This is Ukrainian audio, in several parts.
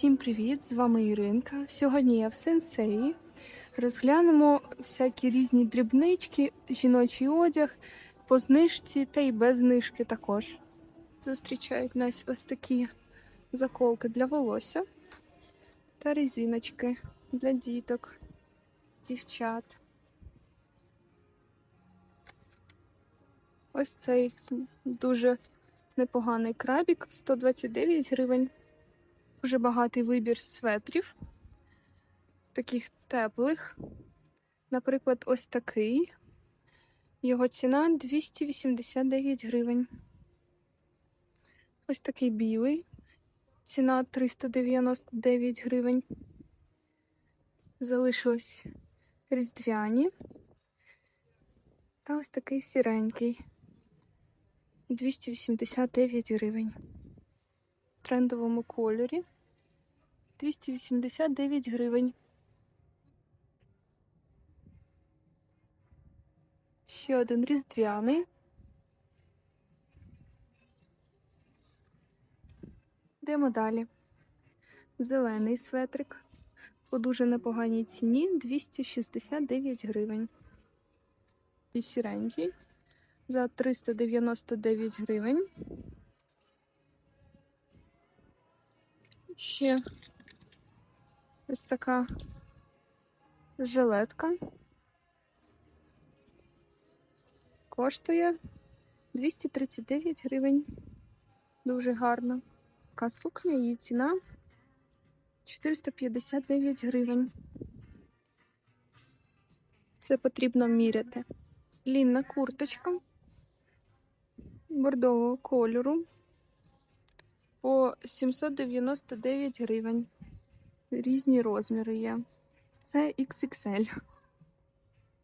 Всім привіт! З вами Іринка. Сьогодні я в сенсеї. Розглянемо всякі різні дрібнички, жіночий одяг по знижці та й без знижки також. Зустрічають нас ось такі заколки для волосся та резиночки для діток, дівчат. Ось цей дуже непоганий крабік 129 гривень. Дуже багатий вибір светрів, таких теплих. Наприклад, ось такий. Його ціна 289 гривень. Ось такий білий. Ціна 399 гривень. Залишилось різдвяні. Та ось такий сіренький. 289 гривень. Трендовому кольорі. 289 гривень. Ще один різдвяний. Йдемо далі. Зелений светрик. По дуже непоганій ціні 269 гривень. І сіренький за 399 гривень. Ще ось така жилетка. Коштує 239 гривень. Дуже гарна. Така сукня, її ціна 459 гривень. Це потрібно міряти. Лінна курточка бордового кольору по 799 гривень. Різні розміри є. Це XXL.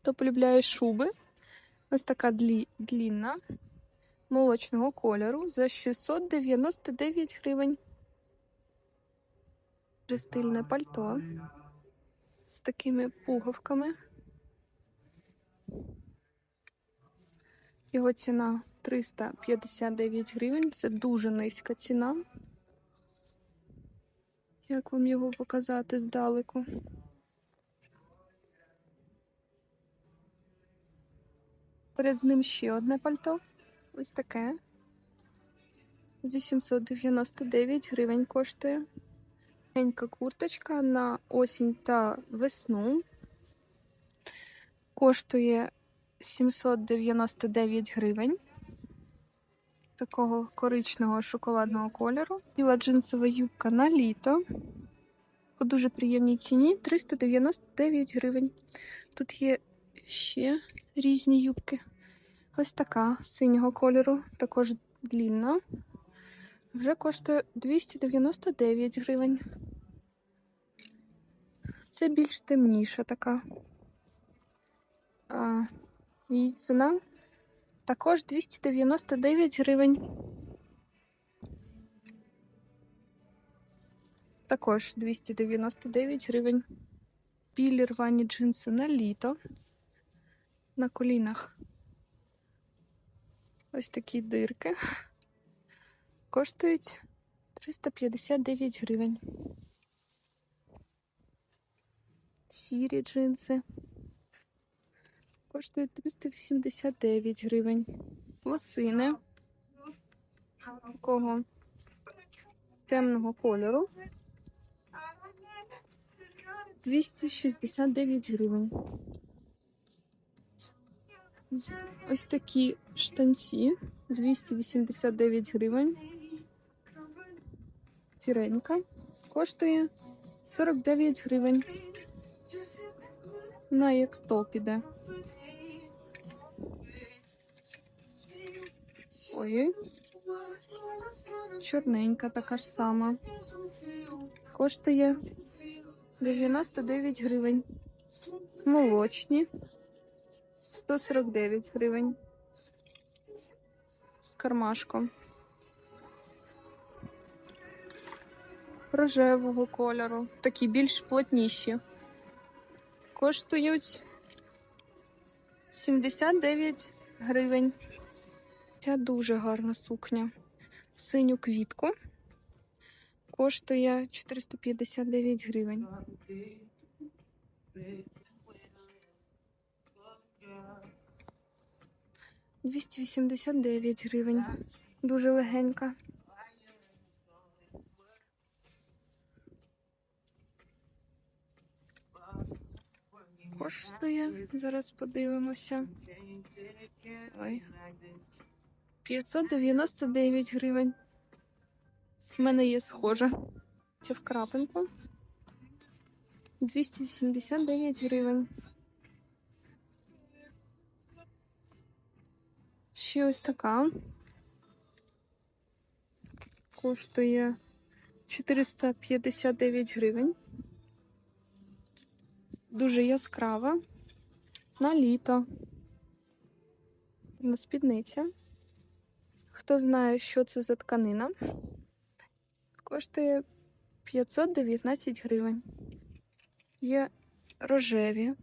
Хто полюбляє шуби? Ось така длі, длінна молочного кольору за 699 гривень. Стильне пальто з такими пуговками. Його ціна 359 гривень. Це дуже низька ціна. Як вам його показати здалеку? Поряд з ним ще одне пальто. Ось таке. 899 гривень коштує. Маленька курточка на осінь та весну. Коштує 799 гривень. Такого коричневого шоколадного кольору. Біла джинсова юбка на літо. По дуже приємній ціні 399 гривень. Тут є ще різні юбки. Ось така синього кольору, також длінна. Вже коштує 299 гривень. Це більш темніша така. А, Її ціна також 299 гривень. Також 299 гривень. Білі рвані джинси на літо. На колінах. Ось такі дирки. Коштують 359 гривень. Сірі джинси. Коштують 389 гривень. Лосини. Такого темного кольору. 269 гривень. Ось такі штанці 289 гривень. Сіренька коштує 49 гривень. На як топ іде. Ой. Чорненька така ж сама. Коштує 99 гривень. Молочні 149 гривень. З кармашком. Рожевого кольору. Такі більш плотніші. Коштують 79 гривень. Ця дуже гарна сукня. В синю квітку. коштує 459 гривень. Двісті вісімдесят дев'ять гривень. Дуже легенька. Коштує. Зараз подивимося. Ой. 599 гривень. В мене є схожа. Це в крапинку. 289 гривень. Ще ось така. Коштує 459 гривень. Дуже яскрава. На літо. На спідниця. Хто знає, що це за тканина? Коштує 519 гривень. Є рожеві.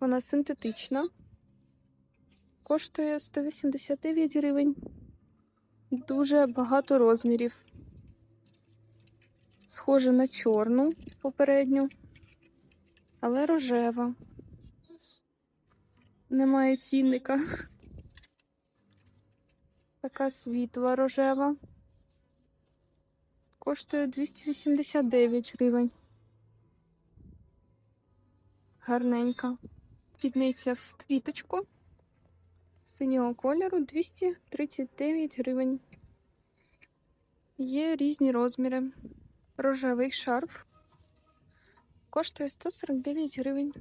Вона синтетична. Коштує 189 гривень. Дуже багато розмірів. Схоже на чорну попередню, але рожева. Немає цінника. Така світла рожева. Коштує 289 гривень. Гарненька. Підниця в квіточку. Синього кольору 239 гривень. Є різні розміри. Рожевий шарф. Коштує 149 гривень.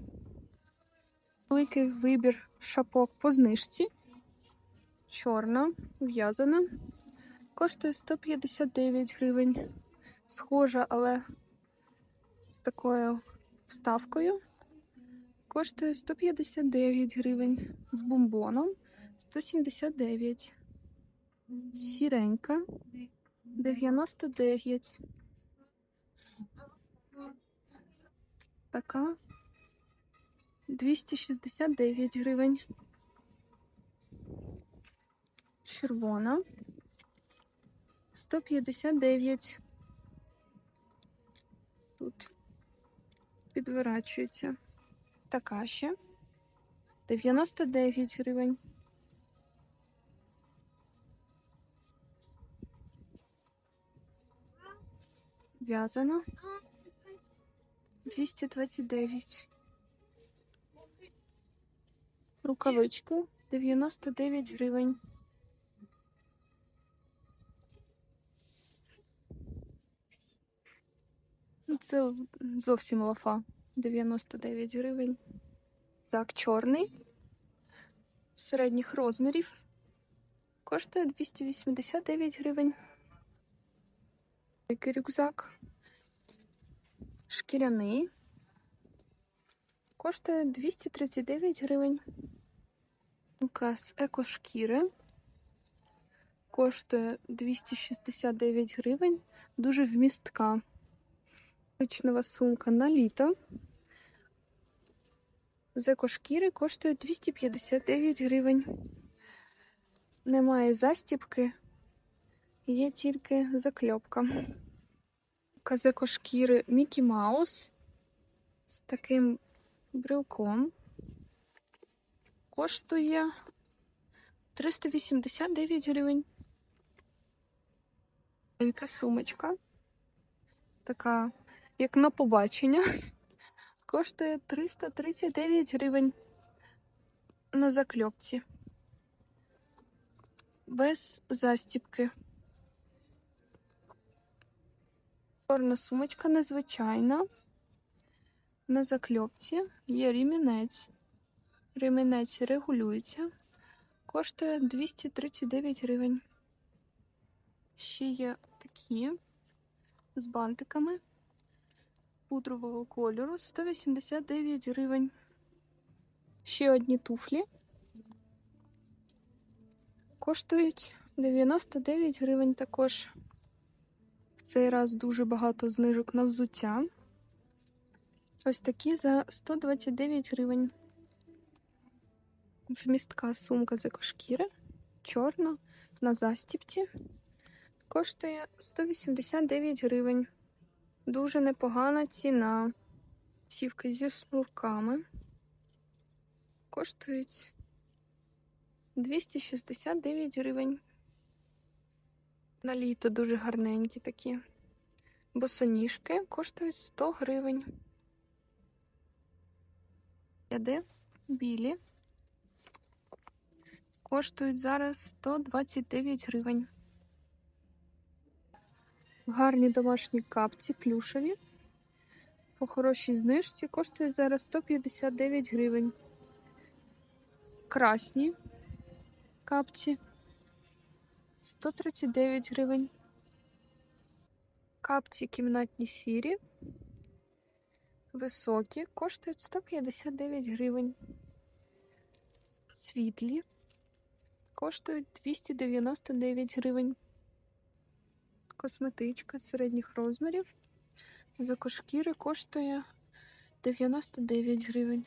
Великий вибір шапок по знижці. Чорна, в'язана. Коштує 159 гривень. Схожа, але з такою вставкою. Коштує 159 гривень. З бомбоном 179. Сіренька 99. Така 269 гривень. Червона 159. Тут підворачується. Така ще 99 гривень. В'язана 229. Рукавички 99 гривень. Це зовсім лафа. 99 гривень. Так, чорний. Середніх розмірів. Коштує 289 гривень. Такий рюкзак. Шкіряний. Коштує 239 гривень. Сумка з екошкіри. Коштує 269 гривень. Дуже вмістка. Ручнева сумка на літо. З екошкіри коштує 259 гривень. Немає застіпки, є тільки закльопка. З екошкіри Мікі Маус з таким брелком. Коштує 389 гривень. Маленька сумочка. Така як на побачення. Коштує 339 гривень на закльопці. Без застіпки. Чорна сумочка незвичайна. На закльопці є ремінець. Ремінець регулюється. Коштує 239 гривень. Ще є такі з бантиками пудрового кольору 189 гривень. Ще одні туфлі. Коштують 99 гривень також. В цей раз дуже багато знижок на взуття. Ось такі за 129 гривень. Вмістка сумка з екошкіри. Чорна на застіпці. коштує 189 гривень. Дуже непогана ціна. Сівки зі шнурками коштують 269 гривень. На літо дуже гарненькі такі. Босоніжки коштують 100 гривень. Яди білі. Коштують зараз 129 гривень. Гарні домашні капці плюшеві. По хорошій знижці коштують зараз 159 гривень. Красні капці 139 гривень. Капці кімнатні сірі. Високі коштують 159 гривень. Світлі коштують 299 гривень. Косметичка середніх розмірів. Закошкіри коштує 99 гривень.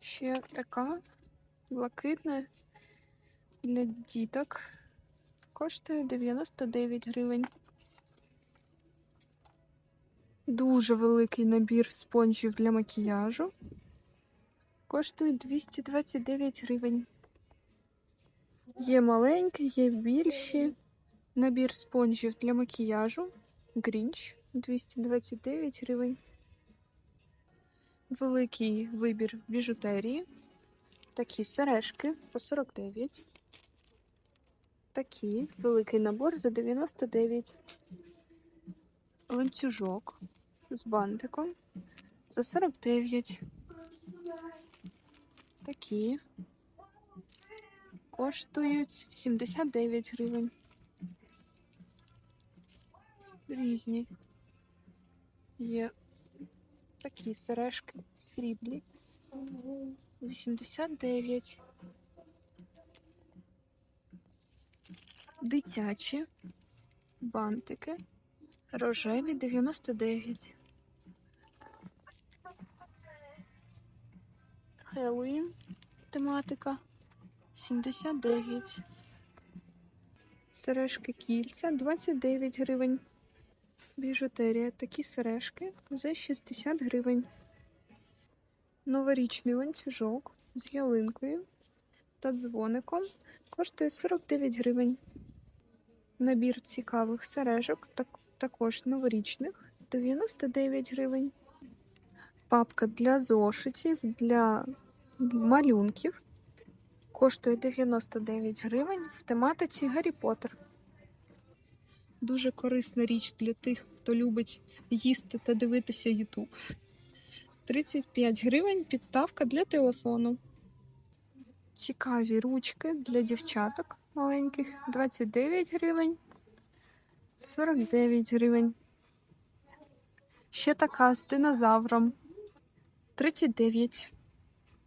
Ще така блакитна для діток коштує 99 гривень. Дуже великий набір спонжів для макіяжу. Коштує 229 гривень. Є маленькі, є більші. Набір спонжів для макіяжу. Грінч 229 гривень. Великий вибір біжутерії. Такі сережки по 49. Такі великий набор за 99. Ланцюжок з бантиком за 49. Такі коштують 79 гривень. Різні. Є такі сережки сріблі. 89. Дитячі бантики. Рожеві 99. Хеллоуін тематика 79. Сережки кільця 29 гривень. Біжутерія такі сережки за 60 гривень. Новорічний ланцюжок з ялинкою та дзвоником коштує 49 гривень. Набір цікавих сережок, так, також новорічних 99 гривень. Папка для зошитів, для малюнків коштує 99 гривень в тематиці Гаррі Поттер. Дуже корисна річ для тих, хто любить їсти та дивитися YouTube. 35 гривень підставка для телефону. Цікаві ручки для дівчаток маленьких 29 гривень. 49 гривень. Ще така з динозавром 39.